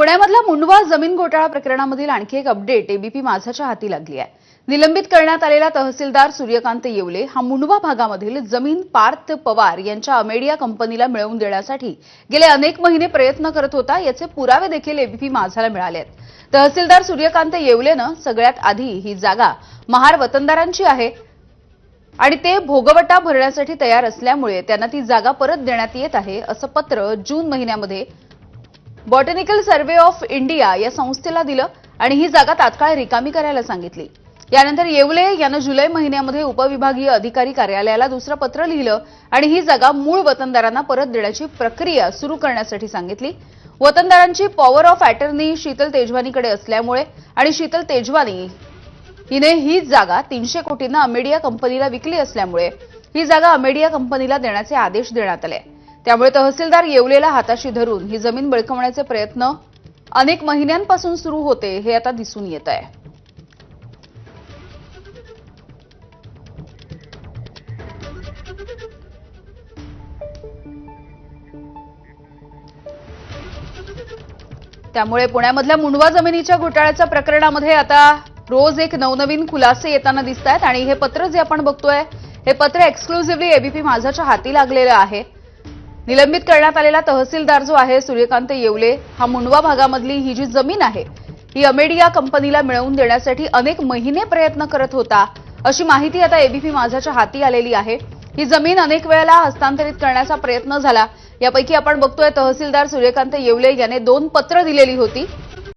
पुण्यामधला मुंडवा जमीन घोटाळा प्रकरणामधील आणखी एक अपडेट एबीपी माझाच्या हाती लागली आहे. निलंबित करण्यात आलेला तहसीलदार सूर्यकांत येवले हा मुंडवा भागामधील जमीन पार्थ पवार यांच्या अमेडिया कंपनीला मिळवून देण्यासाठी गेले अनेक महिने प्रयत्न करत होता याचे पुरावे देखील एबीपी माझाला मिळाले आहेत. तहसीलदार सूर्यकांत येवलेनं सगळ्यात आधी ही जागा महार वतनदारांची आहे आणि ते भोगवटा भरण्यासाठी तयार असल्यामुळे त्यांना ती जागा परत देण्यात येत आहे असं पत्र जून महिन्यामध्ये बॉटनिकल सर्व्हे ऑफ इंडिया या संस्थेला दिलं आणि ही जागा तात्काळ रिकामी करायला सांगितली. यानंतर येवले यानं जुलै महिन्यामध्ये उपविभागीय अधिकारी कार्यालयाला दुसरं पत्र लिहिलं आणि ही जागा मूळ वतनदारांना परत देण्याची प्रक्रिया सुरू करण्यासाठी सांगितली. वतनदारांची पॉवर ऑफ अटर्नी शीतल तेजवानीकडे असल्यामुळे आणि शीतल तेजवानी हिने ही जागा तीनशे कोटींना अमेडिया कंपनीला विकली असल्यामुळे ही जागा अमेडिया कंपनीला देण्याचे आदेश देण्यात आले. त्यामुळे तहसीलदार येवलेला हाताशी धरून ही जमीन बळकवण्याचे प्रयत्न अनेक महिन्यांपासून सुरू होते हे आता दिसून येत आहे. त्यामुळे पुण्यामधल्या मुंडवा जमिनीच्या घोटाळ्याच्या प्रकरणामध्ये आता रोज एक नवनवीन खुलासे येताना दिसत आहेत आणि हे पत्र जे आपण बघतोय हे पत्र एक्सक्लुझिव्हली एबीपी माझाच्या हाती लागलेलं आहे. निलंबित करण्यात आलेला तहसीलदार जो आहे सूर्यकांत येवले हा मुंडवा भागामधली ही जी जमीन आहे ही अमेडिया कंपनीला मिळवून देण्यासाठी अनेक महिने प्रयत्न करत होता अशी माहिती आता एबीपी माझाच्या हाती आलेली आहे. ही जमीन अनेक वेळेला हस्तांतरित करण्याचा प्रयत्न झाला. यापैकी आपण बघतोय तहसीलदार सूर्यकांत येवले याने दोन पत्र दिलेली होती.